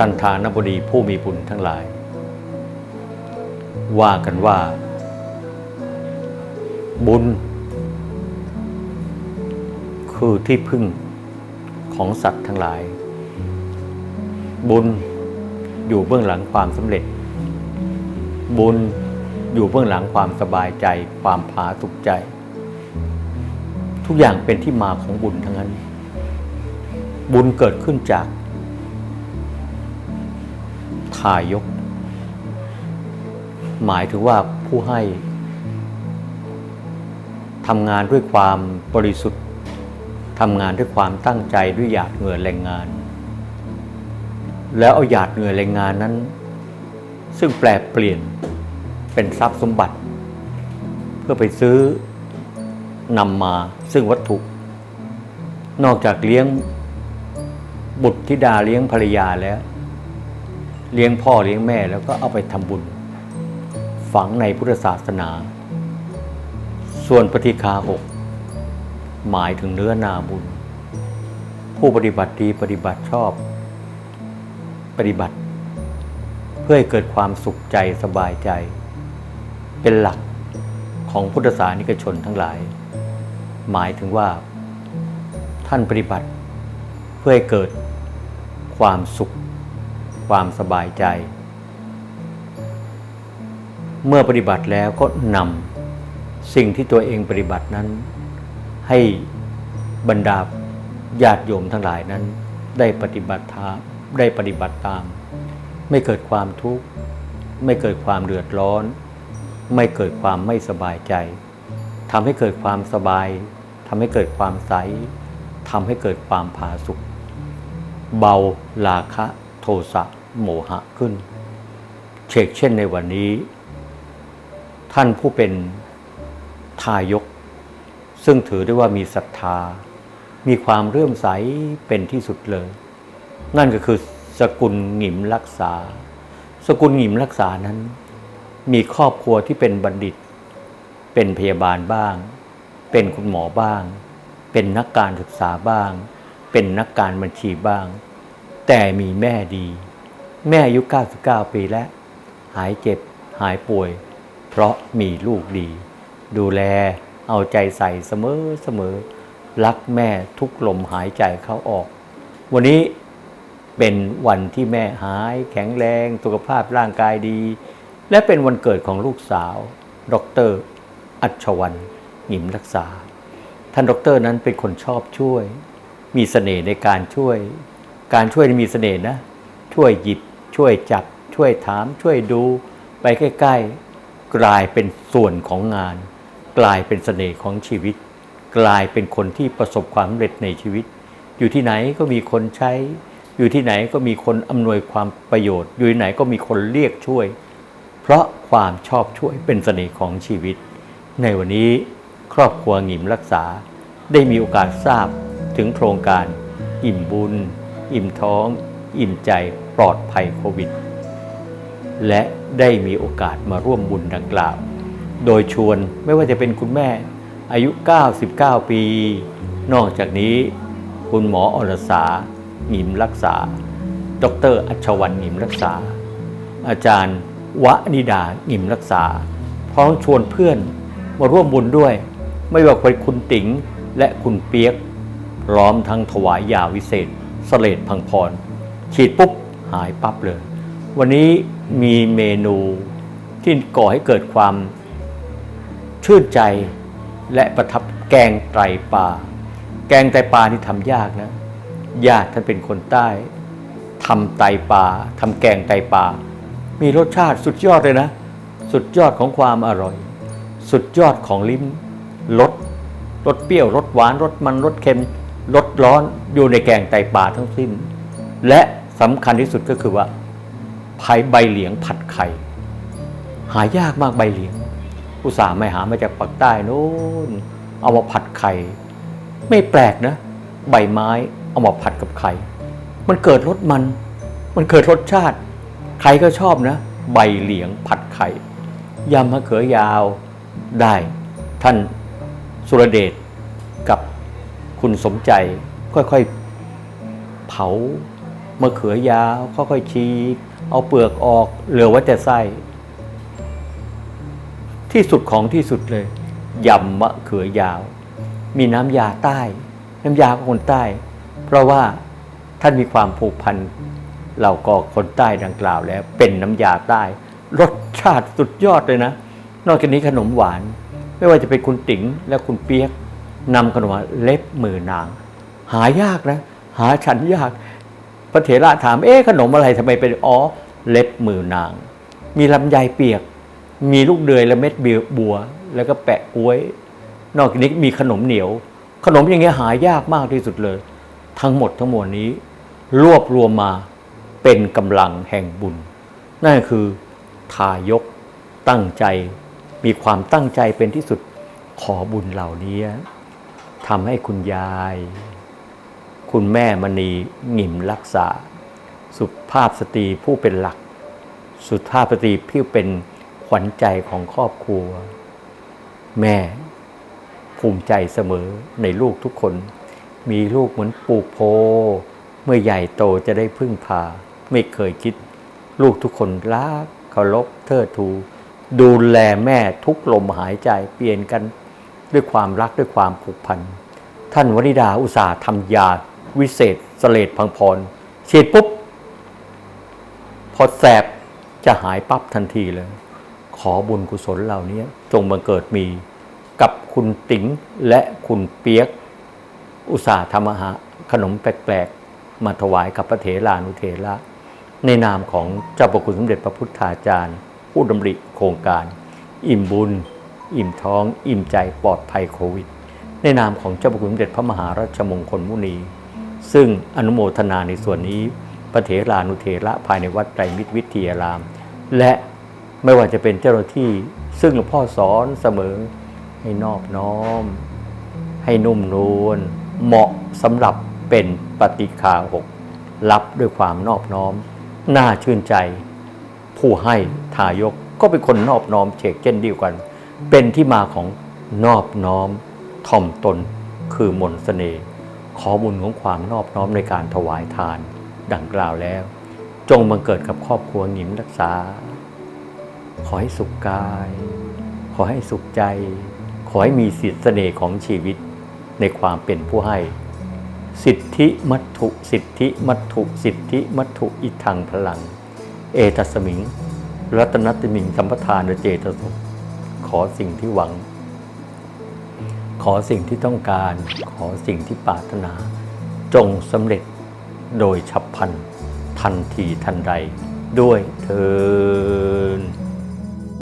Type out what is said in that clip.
ท่านทานบดีผู้มีบุญทั้งหลาย ว่ากันว่า บุญ คือที่พึ่งของสัตว์ทั้งหลาย บุญอยู่เบื้องหลังความสำเร็จ บุญอยู่เบื้องหลังความสบายใจ ความผาสุกใจ ทุกอย่างเป็นที่มาของบุญทั้งนั้น บุญเกิดขึ้นจาก ทายก หมายถึงว่าผู้ให้ทำงานด้วยความบริสุทธิ์ทำงานด้วยความตั้งใจด้วยหยาดเหงื่อแรงงาน แล้วเอาหยาดเหงื่อแรงงานนั้น ซึ่งแปลเปลี่ยนเป็นทรัพย์สมบัติ เพื่อไปซื้อนำมาซึ่งวัตถุ นอกจากเลี้ยงบุตรธิดาเลี้ยงภรรยาแล้ว เลี้ยงพ่อเลี้ยงแม่แล้วก็เอาไปทำบุญ ฝังในพุทธศาสนา ส่วนปฏิคาหกหมายถึงเนื้อนาบุญ ผู้ปฏิบัติดีปฏิบัติชอบ ปฏิบัติ เพื่อให้เกิดความสุขใจสบายใจ เป็นหลักของพุทธศาสนิกชนทั้งหลาย หมายถึงว่าท่านปฏิบัติ เพื่อให้เกิดความสุข ความสบายใจ เมื่อปฏิบัติแล้วก็นำสิ่งที่ตัวเองปฏิบัตินั้น ให้บรรดาญาติโยมทั้งหลายนั้น ได้ปฏิบัติตามได้ปฏิบัติตาม ไม่เกิดความทุกข์ ไม่เกิดความเดือดร้อน ไม่เกิดความไม่สบายใจทำให้เกิดความสบายทำให้เกิดความใสทำให้เกิดความผาสุกเบาลาคะ ทสะโมหะขึ้น เชกเช่นในวันนี้ ท่านผู้เป็นทายก ซึ่งถือได้ว่ามีศรัทธา มีความเรื่อมใสเป็นที่สุดเลย นั่นก็คือสกุลหงิมรักษา สกุลหงิมรักษานั้น มีครอบครัวที่เป็นบัณฑิต เป็นพยาบาลบ้าง เป็นคุณหมอบ้าง เป็นนักการศึกษาบ้าง เป็นนักการบัญชีบ้าง แต่มีแม่ดี แม่อายุ 99 ปีแล้ว หายเจ็บหายป่วย เพราะมีลูกดี ดูแลเอาใจใส่เสมอเสมอ รักแม่ทุกลมหายใจเข้าออก วันนี้เป็นวันที่แม่หายแข็งแรงสุขภาพร่างกายดี และเป็นวันเกิดของลูกสาว ดร อัชวันหิมรักษา ท่านดรนั้นเป็นคนชอบช่วย มีเสน่ห์ในการช่วย การช่วยมีเสน่ห์นะ ช่วยหยิบ ช่วยจับ ช่วยถาม ช่วยดู ไปใกล้ๆ กลายเป็นส่วนของงาน กลายเป็นเสน่ห์ของชีวิต กลายเป็นคนที่ประสบความสำเร็จในชีวิต อยู่ที่ไหนก็มีคนใช้ อยู่ที่ไหนก็มีคนอำนวยความประโยชน์ อยู่ที่ไหนก็มีคนเรียกช่วย เพราะความชอบช่วยเป็นเสน่ห์ของชีวิต ในวันนี้ครอบครัวหงิมรักษาได้มีโอกาสทราบถึงโครงการอิ่มบุญ อิ่มท้อง อิ่มใจปลอดภัยโควิด และได้มีโอกาสมาร่วมบุญดังกล่าว โดยชวนไม่ว่าจะเป็นคุณแม่อายุ 99 ปี นอกจากนี้ คุณหมออรสาหงิมรักษา ดร อัชวันหงิมรักษา อาจารย์ วนิดาหงิมรักษา พร้อมชวนเพื่อนมาร่วมบุญด้วย ไม่ว่าเป็นคุณติ๋งและคุณเปียกพร้อมทั้งถวายยาวิเศษ สเลดพังพร ฉีดปุ๊บหายปั๊บเลย วันนี้มีเมนูที่ก่อให้เกิดความชื่นใจและประทับแกงไตรปลาแกงไตรปลาที่ทำยากนะญาติท่านเป็นคนใต้ทำไตรปลาทำแกงไตรปลามีรสชาติสุดยอดเลยนะ สุดยอดของความอร่อย สุดยอดของลิ้มรสรสเปรี้ยวรสหวานรสมันรสเค็ม รสร้อนอยู่ในแกงไตปลาทั้งสิ้น และสำคัญที่สุดก็คือว่าไผ่ใบเหลียงผัดไข่ หายากมากใบเหลียง อุตส่าห์ไม่หามาจากปากใต้นู้นเอามาผัดไข่ ไม่แปลกนะ ใบไม้เอามาผัดกับไข่มันเกิดรสมัน มันเกิดรสชาติ ใครก็ชอบนะ ใบเหลียงผัดไข่ยำมะเขือยาวได้ ท่านสุรเดช คุณสมใจค่อยๆเผามะเขือยาวค่อยๆฉีกเอาเปลือกออกเหลือไว้แต่ไส้ ที่สุดของที่สุดเลยยำมะเขือยาว มีน้ำยาใต้ น้ำยาคนใต้ เพราะว่าท่านมีความผูกพันเราก็คนใต้ดังกล่าวแล้ว เป็นน้ำยาใต้รสชาติสุดยอดเลยนะ นอกจากนี้ขนมหวาน ไม่ว่าจะเป็นคุณติ๋งและคุณเปียก นำขนมาเล็บมือนาง หายากนะ หาฉันยาก พระเถระถามเอ๊ะขนมอะไรทำไมเป็นอ๋อเล็บมือนาง มีลำไยเปียก มีลูกเดือยและเม็ดเบียบัว แล้วก็แปะกล้วย นอกจากนี้มีขนมเหนียว ขนมอย่างเงี้ยหายากมากที่สุดเลย ทั้งหมดทั้งมวลนี้ รวบรวมมาเป็นกำลังแห่งบุญ นั่นคือทายกตั้งใจ มีความตั้งใจเป็นที่สุดขอบุญเหล่านี้ ทำให้คุณยาย คุณแม่มณีหงิมรักษา สุภาพสตรีผู้เป็นหลัก สุภาพสตรีผู้เป็นขวัญใจของครอบครัว แม่ ภูมิใจเสมอในลูกทุกคน มีลูกเหมือนปลูกโพ เมื่อใหญ่โตจะได้พึ่งพา ไม่เคยคิด ลูกทุกคนรักเคารพเทิดทู ดูแลแม่ทุกลมหายใจเปลี่ยนกัน ด้วยความรักด้วยความผูกพัน ท่านวนิดาอุตสาห์ทำยาวิเศษสเลดพังพรฉีดปุ๊บ พอแสบจะหายปั๊บทันทีเลย ขอบุญกุศลเหล่านี้จงบังเกิดมีกับคุณติ๋งและคุณเปียก อุตสาห์ทำอาหารขนมแปลกๆ มาถวายกับพระเถรานุเถระในนามของเจ้าประคุณสมเด็จพระพุทธาจารย์ ผู้ดำริโครงการ อิ่มบุญ อิ่มท้อง อิ่มใจปลอดภัยโควิด ในนามของเจ้าประคุณเด็จพระมหาราชมงคลมุนี ซึ่งอนุโมทนาในส่วนนี้พระเถรานุเถระภายในวัดไตรมิตรวิทยาราม และไม่ว่าจะเป็นเจ้าหน้าที่ซึ่งหลวงพ่อสอนเสมอให้นอบน้อม ให้นุ่มนวลเหมาะสำหรับเป็นปฏิคาหกรับด้วยความนอบน้อม น่าชื่นใจ ผู้ให้ทายกก็เป็นคนนอบน้อมเชกเช่นเดียวกัน เป็นที่มาของนอบน้อมถ่อมตนคือมนสเสน่ห์ขอบุญของความนอบน้อมในการถวายทานดังกล่าวแล้ว จงบังเกิดกับครอบครัวหนิมรักษา ขอให้สุขกาย ขอให้สุขใจ ขอให้มีสิทธิเสน่ห์ของชีวิตในความเป็นผู้ให้ สิทธิมัตถุสิทธิมัตถุสิทธิมัตถุอิทังพลัง เอตัสมิง รัตนัตมิงสัมปทานเจตสุข ขอสิ่งที่หวัง ขอสิ่งที่ต้องการ ขอสิ่งที่ปรารถนา จงสำเร็จโดยฉับพลันทันทีทันใดด้วยเทิน